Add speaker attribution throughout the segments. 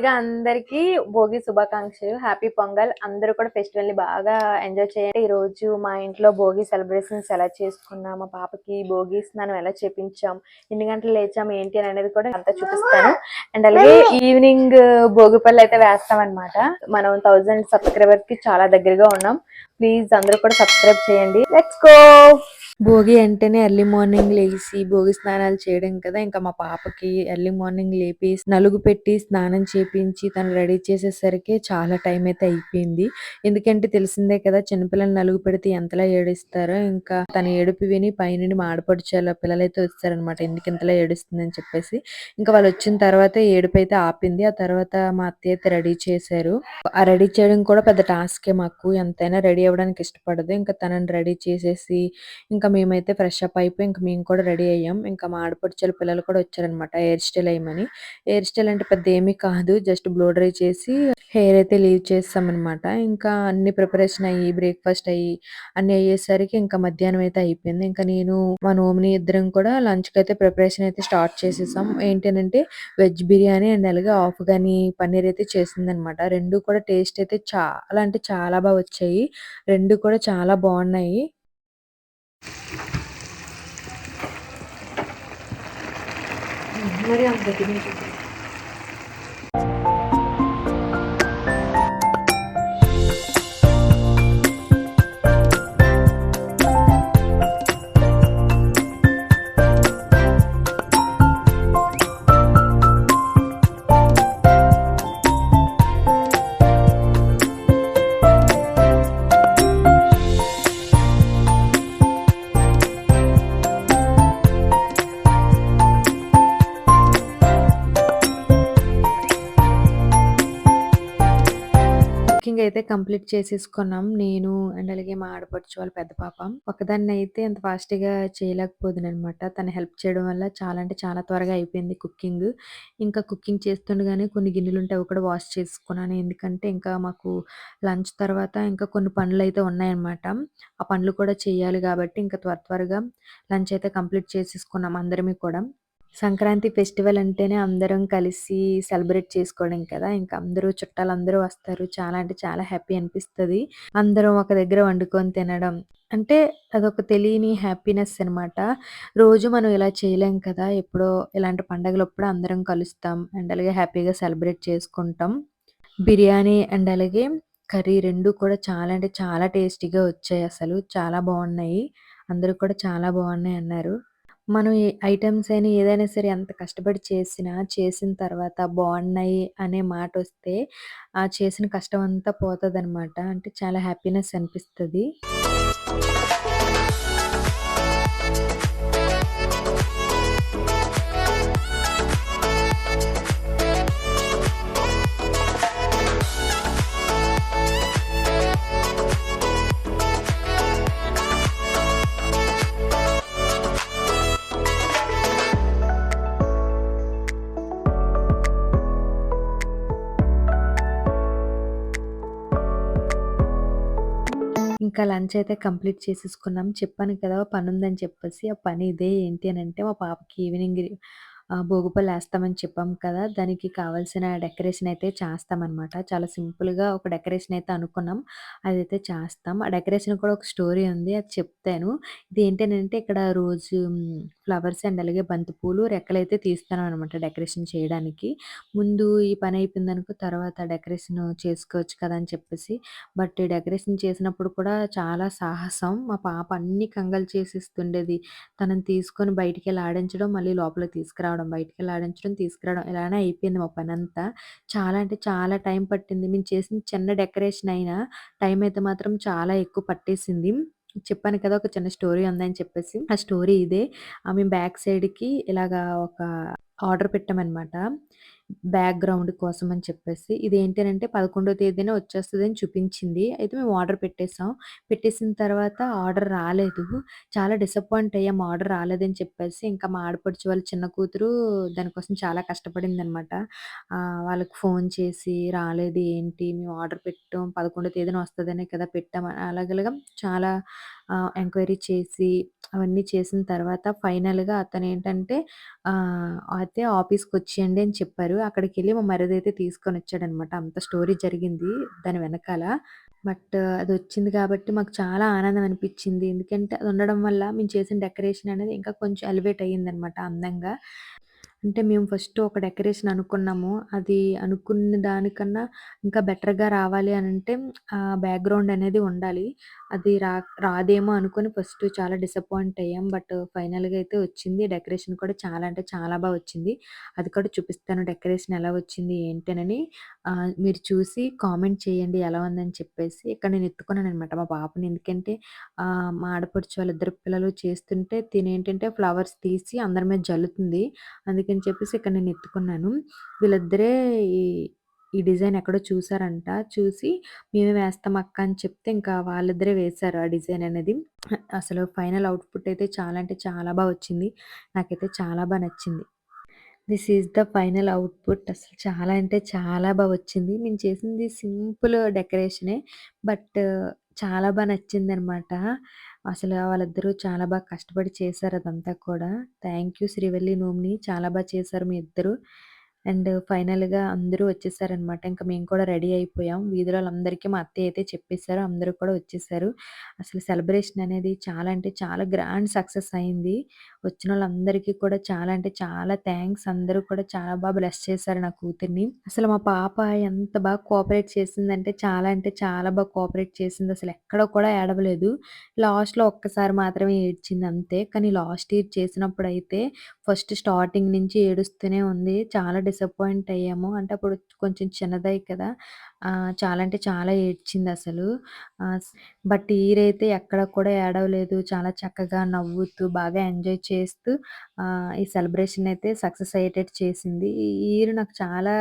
Speaker 1: ముందుగా అందరికి భోగి శుభాకాంక్షలు. హ్యాపీ పొంగల్ అందరూ కూడా ఫెస్టివల్ని బాగా ఎంజాయ్ చేయండి. ఈ రోజు మా ఇంట్లో భోగి సెలబ్రేషన్స్ ఎలా చేసుకున్నాం మా పాపకి భోగి స్నానం ఎలా చేపించాం ఎన్ని గంటలు లేచాం ఏంటి అని అనేది కూడా అంతా చూపిస్తాను. అండ్ అలాగే ఈవినింగ్ భోగి పళ్ళు అయితే వేస్తాం అనమాట మనం థౌజండ్ సబ్స్క్రైబర్కి చాలా దగ్గరగా ఉన్నాం. ప్లీజ్ అందరూ కూడా సబ్స్క్రైబ్ చేయండి. లెట్స్ గో భోగి అంటేనే ఎర్లీ మార్నింగ్ లేచి భోగి స్నానాలు చేయడం కదా. ఇంకా మా పాపకి ఎర్లీ మార్నింగ్ లేపి నలుగు పెట్టి స్నానం చేపించి తను రెడీ చేసేసరికి చాలా టైం అయితే అయిపోయింది. ఎందుకంటే తెలిసిందే కదా చిన్నపిల్లలు నలుగు పెడితే ఎంతలా ఏడుస్తారో. ఇంకా తన ఏడుపు విని పైనుండి మా పిల్లలు పిల్లలైతే వచ్చారనమాట ఎందుకు ఇంతలా ఏడుస్తుందని చెప్పేసి. ఇంకా వాళ్ళు వచ్చిన తర్వాత ఏడుపు అయితే ఆపింది. ఆ తర్వాత మా అత్తయ్య అయితే రెడీ చేశారు. ఆ రెడీ చేయడం కూడా పెద్ద టాస్కే మాకు. ఎంతైనా రెడీ అవ్వడానికి ఇష్టపడదు. ఇంకా తనని రెడీ చేసేసి ఇంకా మేమైతే ఫ్రెష్ అప్ అయిపోయి ఇంకా మేము కూడా రెడీ అయ్యాం. ఇంకా మా ఆడపడుచుల పిల్లలు కూడా వచ్చారనమాట హెయిర్ స్టైల్ వేయమని. హెయిర్ స్టైల్ అంటే పెద్ద ఏమీ కాదు జస్ట్ బ్లో డ్రై చేసి హెయిర్ అయితే లీవ్ చేస్తామన్నమాట. అనమాట ఇంకా అన్ని ప్రిపరేషన్ అయ్యి బ్రేక్ఫాస్ట్ అయ్యి అన్ని అయ్యేసరికి ఇంకా మధ్యాహ్నం అయితే అయిపోయింది. ఇంకా నేను మా నోమిని ఇద్దరం కూడా లంచ్కి అయితే ప్రిపరేషన్ అయితే స్టార్ట్ చేసేసాం. ఏంటంటే వెజ్ బిర్యానీ అండ్ అలాగే కానీ పన్నీర్ అయితే చేసిందనమాట రెండు కూడా టేస్ట్ అయితే చాలా అంటే చాలా బాగా వచ్చాయి. రెండు కూడా చాలా బాగున్నాయి. మరి అంత గట్టిగా కుకింగ్ అయితే కంప్లీట్ చేసేసుకున్నాం. నేను అండ్ అలాగే మా ఆడపడుచు వాళ్ళ పెద్ద పాప. ఒకదాన్ని అయితే అంత ఫాస్ట్గా అనమాట తను హెల్ప్ చేయడం వల్ల చాలా అంటే చాలా త్వరగా అయిపోయింది కుకింగ్. ఇంకా కుకింగ్ చేస్తుండగానే కొన్ని గిన్నెలు ఉంటే అవి కూడా వాష్ చేసుకున్నాను. ఎందుకంటే ఇంకా మాకు లంచ్ తర్వాత ఇంకా కొన్ని పనులు అయితే ఉన్నాయన్నమాట. ఆ పనులు కూడా చేయాలి కాబట్టి ఇంకా త్వర త్వరగా లంచ్ అయితే కంప్లీట్ చేసేసుకున్నాం అందరమీ కూడా. సంక్రాంతి ఫెస్టివల్ అంటేనే అందరం కలిసి సెలబ్రేట్ చేసుకోవడం కదా. ఇంకా అందరూ చుట్టాలు అందరూ వస్తారు. చాలా అంటే చాలా హ్యాపీ అనిపిస్తది. అందరం ఒక దగ్గర వండుకొని తినడం అంటే అదొక తెలియని హ్యాపీనెస్ అనమాట రోజు మనం ఇలా చేయలేం కదా. ఎప్పుడో ఇలాంటి పండగలప్పుడు అందరం కలుస్తాం. అండ్ అలాగే హ్యాపీగా సెలబ్రేట్ చేసుకుంటాం. బిర్యానీ అండ్ అలాగే కర్రీ రెండు కూడా చాలా అంటే చాలా టేస్టీగా వచ్చాయి అసలు. చాలా బాగున్నాయి. అందరూ కూడా చాలా బాగున్నాయి అన్నారు. మనం ఏ ఐటెమ్స్ అయినా ఏదైనా సరే ఎంత కష్టపడి చేసినా, చేసిన తర్వాత బాగున్నాయి అనే మాట వస్తే ఆ చేసిన కష్టం అంతా పోతదనమాట. అంటే చాలా హ్యాపీనెస్ అనిపిస్తది. ఇంకా లంచ్ అయితే కంప్లీట్ చేసేసుకున్నాం. చెప్పాను కదా! పనుందని చెప్పేసి. ఆ పని ఇదే ఏంటి అనంటే మా పాపకి ఈవినింగ్ ఆహ్, భోగిపళ్ళేస్తామని చెప్పాం కదా! దానికి కావాల్సిన డెకరేషన్ అయితే చేస్తామనమాట. చాలా సింపుల్‌గా ఒక డెకరేషన్ అయితే అనుకున్నాం. అదైతే చేస్తాం. ఆ డెకరేషన్ కూడా ఒక స్టోరీ ఉంది. అది చెప్తాను. ఇదేంటనంటే ఇక్కడ రోజు హ్మ్, ఫ్లవర్స్ అండ్ అలాగే బంతిపూలు రెక్కలైతే తీస్తాను అనమాట డెకరేషన్ చేయడానికి. ముందు ఈ పని అయిపోయిందనుకో తర్వాత డెకరేషన్ చేసుకోవచ్చు కదా! అని చెప్పేసి బట్ డెకరేషన్ చేసినప్పుడు కూడా చాలా సాహసం. మా పాప అన్ని కంగలు చేసిస్తుండేది తనని తీసుకొని బయటికెళ్ళి ఆడించడం, మళ్ళీ లోపల తీసుకురావడం, బయటికెళ్ళి ఆడించడం, తీసుకురావడం ఇలానే అయిపోయింది మా పని అంతా చాలా అంటే చాలా టైం పట్టింది. మేము చేసిన చిన్న డెకరేషన్ అయినా టైం అయితే మాత్రం చాలా ఎక్కువ పట్టేసింది. చెప్పాను కదా! ఒక చిన్న స్టోరీ ఉందని చెప్పేసి. ఆ స్టోరీ ఇదే. ఆహ్, మేము బ్యాక్ సైడ్‌కి ఇలాగా ఒక ఆర్డర్ పెట్టామనమాట. బ్యాక్‌గ్రౌండ్ కోసం అని చెప్పేసి. ఇదేంటి 11 తేదీన అని చూపించింది. అయితే మేము ఆర్డర్ పెట్టేసాం. పెట్టేసిన తర్వాత ఆర్డర్ రాలేదు. చాలా డిసప్పాయింట్ అయ్యాం ఆర్డర్ రాలేదని చెప్పేసి. ఇంకా మా ఆడపడిచి వాళ్ళ చిన్న కూతురు దానికోసం చాలా కష్టపడింది అనమాట వాళ్ళకి ఫోన్ చేసి రాలేదు ఏంటి మేము ఆర్డర్ పెట్టాం 11 తేదీన వస్తుందనే కదా పెట్టాం అలాగలగా చాలా ఎంక్వైరీ చేసి అవన్నీ చేసిన తర్వాత ఫైనల్‌గా అతను ఏంటంటే అయితే ఆఫీస్కి వచ్చేయండి అని చెప్పారు. అక్కడికి వెళ్ళి మా మరీదైతే తీసుకొని వచ్చాడనమాట అంత స్టోరీ జరిగింది దాని వెనకాల. బట్ అది వచ్చింది కాబట్టి మాకు చాలా ఆనందం అనిపించింది ఎందుకంటే అది ఉండడం వల్ల మేము చేసిన డెకరేషన్ అనేది ఇంకా కొంచెం ఎలివేట్ అయ్యిందనమాట అందంగా. అంటే మేము ఫస్ట్ ఒక డెకరేషన్ అనుకున్నాము. అది అనుకున్న దానికన్నా ఇంకా బెటర్‌గా రావాలి అని అంటే బ్యాక్‌గ్రౌండ్ అనేది ఉండాలి. అది రా రాదేమో అనుకుని ఫస్ట్ చాలా డిసప్పాయింట్ అయ్యాం. బట్ ఫైనల్‌గా అయితే వచ్చింది. డెకరేషన్ కూడా చాలా అంటే చాలా బా వచ్చింది. అది కూడా చూపిస్తాను డెకరేషన్ ఎలా వచ్చింది ఏంటనని. ఆహ్, మీరు చూసి కామెంట్ చేయండి ఎలా ఉందని చెప్పేసి. ఇక్కడ నేను ఎత్తుకున్నాననమాట మా పాపని. ఎందుకంటే ఆహ్, మా ఆడపడుచు వాళ్ళిద్దరు పిల్లలు చేస్తుంటే తినేంటంటే ఫ్లవర్స్ తీసి అందరి మీద జల్లుతుంది. అందుకని చెప్పేసి ఇక్కడ నేను ఎత్తుకున్నాను. వీళ్ళిద్దరే ఈ ఈ డిజైన్ ఎక్కడో చూసారంట. చూసి మేమే వేస్తాం అక్క అని చెప్తే ఇంకా వాళ్ళిద్దరే వేశారు ఆ డిజైన్ అనేది. అసలు ఫైనల్ అవుట్‌పుట్ అయితే చాలా అంటే చాలా బాగా వచ్చింది. నాకైతే చాలా బాగా నచ్చింది. This is the final output. అసలు చాలా అంటే చాలా బాగా వచ్చింది. మేము చేసింది సింపుల్ డెకరేషనే. బట్ చాలా బా నచ్చిందనమాట. అసలు వాళ్ళిద్దరూ చాలా బాగా కష్టపడి చేశారు అదంతా కూడా. థ్యాంక్ యూ శ్రీవల్లి, నోమిని చాలా బాగా చేశారు మీ ఇద్దరు. అండ్ ఫైనల్‌గా అందరూ వచ్చేసారనమాట. ఇంక మేము కూడా రెడీ అయిపోయాం. వీధిలో మా అత్తయ్య అయితే చెప్పేసారు. అందరూ కూడా వచ్చేసారు. అసలు సెలబ్రేషన్ అనేది చాలా అంటే చాలా గ్రాండ్ సక్సెస్ అయింది. వచ్చినోళ్ళందరికీ కూడా చాలా అంటే చాలా థాంక్స్. అందరూ కూడా చాలా బా బ్లెస్ చేశారు నా కూతుర్ని. అసలు మా పాప ఎంత బాగా కోఆపరేట్ చేసిందంటే చాలా అంటే చాలా బాగా కోఆపరేట్ చేసింది. అసలు ఎక్కడ కూడా ఏడవలేదు. లాస్ట్‌లో ఒక్కసారి మాత్రమే ఏడ్చింది అంతే. కానీ లాస్ట్ ఇయర్ చేసినప్పుడైతే ఫస్ట్ స్టార్టింగ్ నుంచి ఏడుస్తూనే ఉంది. చాలా డిసప్పాయింట్ అయ్యాము. అంటే అప్పుడు కొంచెం చిన్నదే కదా! ఆహ్, చాలా అంటే చాలా ఏడ్చిందసలు. ఆహ్, స్ బట్ ఈరైతే ఎక్కడ కూడా ఏడవలేదు. చాలా చక్కగా నవ్వుతూ బాగా ఎంజాయ్ చేస్తూ ఆహ్, ఈ సెలబ్రేషన్ అయితే సక్సెస్ అయ్యేటట్టు చేసింది. ఈ ఇయర్ నాకు చాలా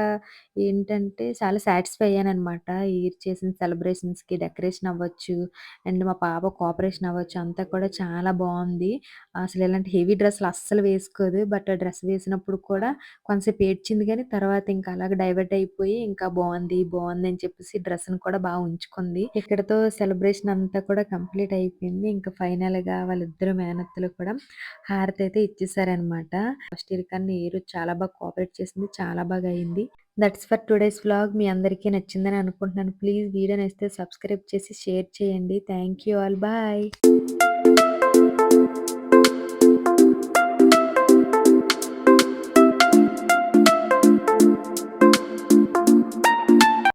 Speaker 1: ఏంటంటే చాలా సాటిస్ఫై అయ్యాననమాట. ఈ ఇయర్ చేసిన సెలబ్రేషన్స్‌కి డెకరేషన్ అవ్వచ్చు, అండ్ మా పాప కోఆపరేషన్ అవ్వచ్చు అంతా కూడా చాలా బావుంది. అసలు ఇలాంటి హెవీ డ్రెస్సులు అస్సలు వేసుకోదు. బట్ ఆ డ్రెస్ వేసినప్పుడు కూడా కొంతసేపు ఏడ్చింది గానీ, తర్వాత ఇంకా అలాగే డైవర్ట్ అయిపోయి ఇంకా బావుంది, బావుంది అని చెప్పేసి డ్రెస్ని కూడా బాగా ఉంచుకుంది. ఇక్కడతో సెలబ్రేషన్ అంతా కూడా కంప్లీట్ అయిపోయింది. ఇంకా ఫైనల్గా వాళ్ళిద్దరు మేనత్తులు కూడా హారతయితే ఇచ్చేసారనమాట. ఫస్ట్ ఇయర్ కన్నా ఇయర్ చాలా బాగా కోఆపరేట్ చేసింది. చాలా బాగా అయింది. That's for today's vlog. మీ అందరికీ నచ్చిందని అనుకుంటున్నాను. ప్లీజ్ వీడియో నచ్చితే సబ్స్క్రైబ్ చేసి షేర్ చేయండి. Thank you all. బాయ్.